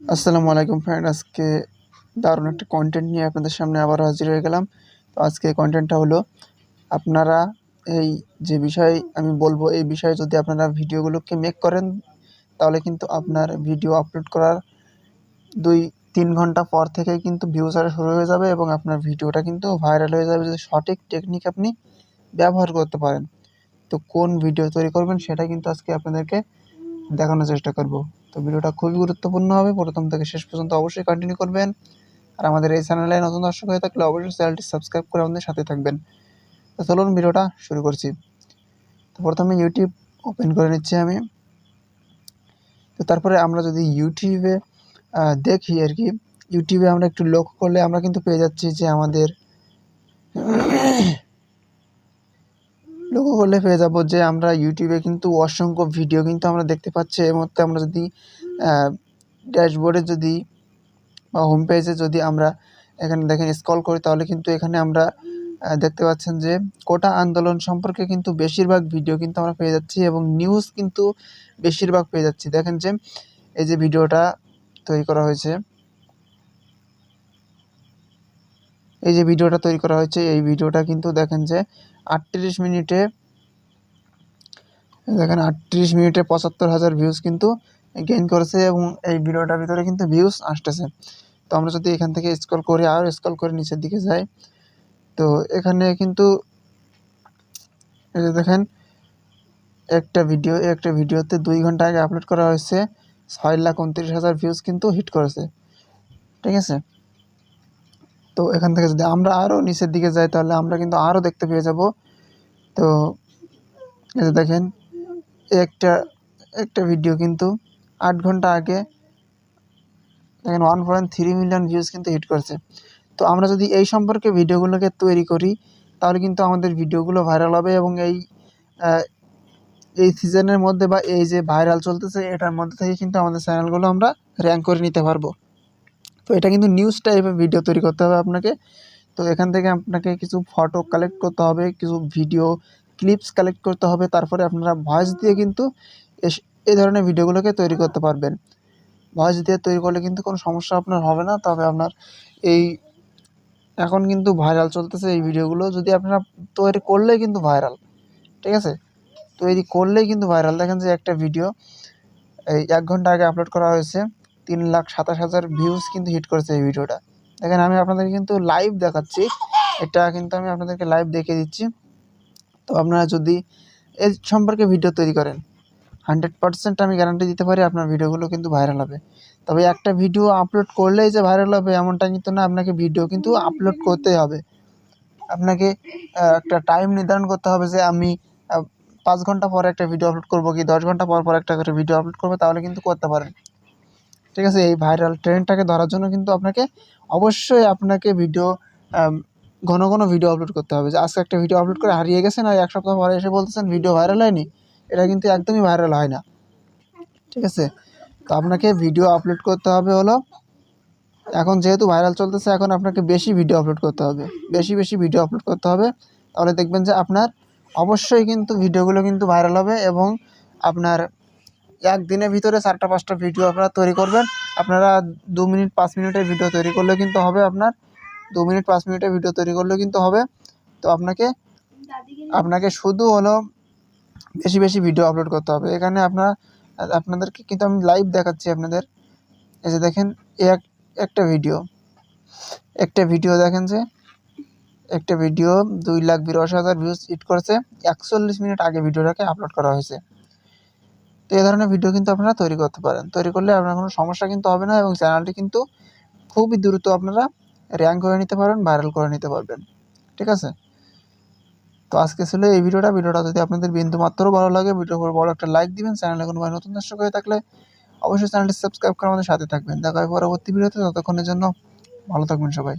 আসসালামু আলাইকুম ফ্রেন্ড আজকে দারুণ একটা কন্টেন্ট নিয়ে আপনাদের সামনে আবার হাজির হয়ে গেলাম। তো আজকে কন্টেন্টটা হলো, আপনারা এই যে বিষয় আমি বলব, এই বিষয়ে যদি আপনারা ভিডিওগুলোকে মেক করেন, তাহলে কিন্তু আপনার ভিডিও আপলোড করার দুই তিন ঘণ্টা পর থেকে কিন্তু ভিউজ আসা শুরু হয়ে যাবে এবং আপনার ভিডিওটা কিন্তু ভাইরাল হয়ে যাবে যদি সঠিক টেকনিক আপনি ব্যবহার করতে পারেন। তো কোন ভিডিও তৈরি করবেন, সেটা কিন্তু আজকে আপনাদেরকে দেখানোর চেষ্টা করব। তো ভিডিওটা খুবই গুরুত্বপূর্ণ হবে। প্রথম থেকে শেষ পর্যন্ত অবশ্যই কন্টিনিউ করবেন। আর আমাদের এই চ্যানেলে নতুন দর্শক হয়ে থাকলে অবশ্যই চ্যানেলটি সাবস্ক্রাইব করে আমাদের সাথে থাকবেন। তো চলুন ভিডিওটা শুরু করছি। তো প্রথমে ইউটিউব ওপেন করে নিচ্ছি আমি। তো তারপরে আমরা যদি ইউটিউবে দেখি আর কি। ইউটিউবে আমরা একটু লক্ষ্য করলে আমরা কিন্তু পেয়ে যাচ্ছি যে আমাদের লক্ষ্য করলে পেয়ে যাব যে আমরা ইউটিউবে কিন্তু অসংখ্য ভিডিও কিন্তু আমরা দেখতে পাচ্ছি। এর মধ্যে আমরা যদি ড্যাশবোর্ডে যদি বা হোম পেজে যদি আমরা এখানে দেখেন স্কল করি, তাহলে কিন্তু এখানে আমরা দেখতে পাচ্ছেন যে কোটা আন্দোলন সম্পর্কে কিন্তু বেশিরভাগ ভিডিও কিন্তু আমরা পেয়ে যাচ্ছি এবং নিউজ কিন্তু বেশিরভাগ পেয়ে যাচ্ছি। দেখেন যে, এই যে ভিডিওটা তৈরি করা হয়েছে। এই যে ভিডিওটা তৈরি করা হয়েছে, এই ভিডিওটা কিন্তু দেখেন যে আটত্রিশ মিনিটে, দেখেন আটত্রিশ মিনিটে পঁচাত্তর হাজার ভিউজ কিন্তু গেইন করেছে এবং এই ভিডিওটার ভিতরে কিন্তু ভিউজ আসতেছে। তো আমরা যদি এখান থেকে স্ক্রল করি আর স্ক্রল করে নিচের দিকে যাই, তো এখানে কিন্তু দেখেন, একটা ভিডিও একটা ভিডিওতে দুই ঘণ্টা আগে আপলোড করা হয়েছে, ছয় লাখ উনত্রিশ হাজার ভিউজ কিন্তু হিট করেছে। ঠিক আছে? তো এখান থেকে যদি আমরা আরও নিচের দিকে যাই, তাহলে আমরা কিন্তু আরও দেখতে পেয়ে যাব। তো এই যে দেখেন, একটা একটা ভিডিও কিন্তু আট ঘণ্টা আগে দেখেন one point three million views কিন্তু হিট করছে। তো আমরা যদি এই সম্পর্কে ভিডিওগুলোকে তৈরি করি, তাহলে কিন্তু আমাদের ভিডিওগুলো ভাইরাল হবে এবং এই এই সিজনের মধ্যে বা এই যে ভাইরাল চলতেছে, এটার মধ্যে থেকে কিন্তু আমাদের চ্যানেলগুলো আমরা র্যাঙ্ক করে নিতে পারব। তো এটা কিন্তু নিউজ টাইপের ভিডিও তৈরি করতে হবে আপনাকে। তো এখান থেকে আপনাকে কিছু ফটো কালেক্ট করতে হবে, কিছু ভিডিও ক্লিপস কালেক্ট করতে হবে, তারপরে আপনারা ভয়েস দিয়ে কিন্তু এই ধরনের ভিডিওগুলোকে তৈরি করতে পারবেন। ভয়েস দিয়ে তৈরি করলে কিন্তু কোনো সমস্যা আপনার হবে না, তবে আপনার এই এখন কিন্তু ভাইরাল চলতেছে এই ভিডিওগুলো যদি আপনারা তৈরি করলেই কিন্তু ভাইরাল ঠিক আছে? তৈরি করলেই কিন্তু ভাইরাল দেখেন যে একটা ভিডিও এই এক ঘণ্টা আগে আপলোড করা হয়েছে। তিন লাখ সাতাশ হাজার ভিউজ কিন্তু হিট করেছে এই ভিডিওটা দেখেন, আমি আপনাদের কিন্তু লাইভ দেখাচ্ছি। এটা কিন্তু আমি আপনাদেরকে লাইভ দেখে দিচ্ছি। তো আপনারা যদি এর সম্পর্কে ভিডিও তৈরি করেন হান্ড্রেড পার্সেন্ট আমি গ্যারান্টি দিতে পারি আপনার ভিডিওগুলো কিন্তু ভাইরাল হবে। তবে একটা ভিডিও আপলোড করলেই যে ভাইরাল হবে এমনটা কিন্তু না, আপনাকে ভিডিও কিন্তু আপলোড করতে হবে। আপনাকে একটা টাইম নির্ধারণ করতে হবে যে আমি পাঁচ ঘণ্টা পরে একটা ভিডিও আপলোড করব কি দশ ঘণ্টা পর পর একটা করে ভিডিও আপলোড করব, তাহলে কিন্তু করতে পারেন। ঠিক আছে? এই ভাইরাল ট্রেন্ডটাকে ধরার জন্য কিন্তু আপনাকে অবশ্যই আপনাকে ভিডিও ঘন ঘন ভিডিও আপলোড করতে হবে। যে আজকে একটা ভিডিও আপলোড করে হারিয়ে গেছেন আর এক সপ্তাহ পরে এসে বলতেছেন ভিডিও ভাইরাল হয়নি? এটা কিন্তু একদমই ভাইরাল হয় না। ঠিক আছে? তো আপনাকে ভিডিও আপলোড করতে হবে হলো, এখন যেহেতু ভাইরাল চলতেছে, এখন আপনাকে বেশি ভিডিও আপলোড করতে হবে। বেশি বেশি ভিডিও আপলোড করতে হবে। তাহলে দেখবেন যে আপনার অবশ্যই কিন্তু ভিডিওগুলো কিন্তু ভাইরাল হবে এবং আপনার একদিনের ভিতরে চারটা, পাঁচটা ভিডিও আপনারা তৈরি করবেন। আপনারা দু মিনিট, পাঁচ মিনিটের ভিডিও তৈরি করলে কিন্তু হবে আপনার, দু মিনিট, পাঁচ মিনিটের ভিডিও তৈরি করলে কিন্তু হবে। তো আপনাকে আপনাকে শুধু হলো বেশি বেশি ভিডিও আপলোড করতে হবে। এখানে আপনার, আপনাদেরকে কিন্তু আমি লাইভ দেখাচ্ছি আপনাদের। এই যে দেখেন এক, একটা ভিডিও একটা ভিডিও দেখেন যে, একটা ভিডিও দুই লাখ বিরাশি হাজার ভিউজ হিট করেছে। একচল্লিশ মিনিট আগে ভিডিওটাকে আপলোড করা হয়েছে। তো এই ধরনের ভিডিও কিন্তু আপনারা তৈরি করতে পারেন। তৈরি করলে আপনার কোনো সমস্যা কিন্তু হবে না এবং চ্যানেলটি কিন্তু খুবই দ্রুত আপনারা র্যাঙ্ক করে নিতে পারবেন ভাইরাল করে নিতে পারবেন। ঠিক আছে? তো আজকে ছিল এই ভিডিওটা ভিডিওটা যদি আপনাদের বিন্দু মাত্র ভালো লাগে ভিডিওর উপর বড় একটা লাইক দিবেন চ্যানেলে কোনো ভাই নতুন দর্শক হয়ে থাকলে অবশ্যই চ্যানেলটি সাবস্ক্রাইব করে আমাদের সাথে থাকবেন। দেখা হয় পরবর্তী ভিডিওতে ততক্ষণের জন্য ভালো থাকবেন সবাই।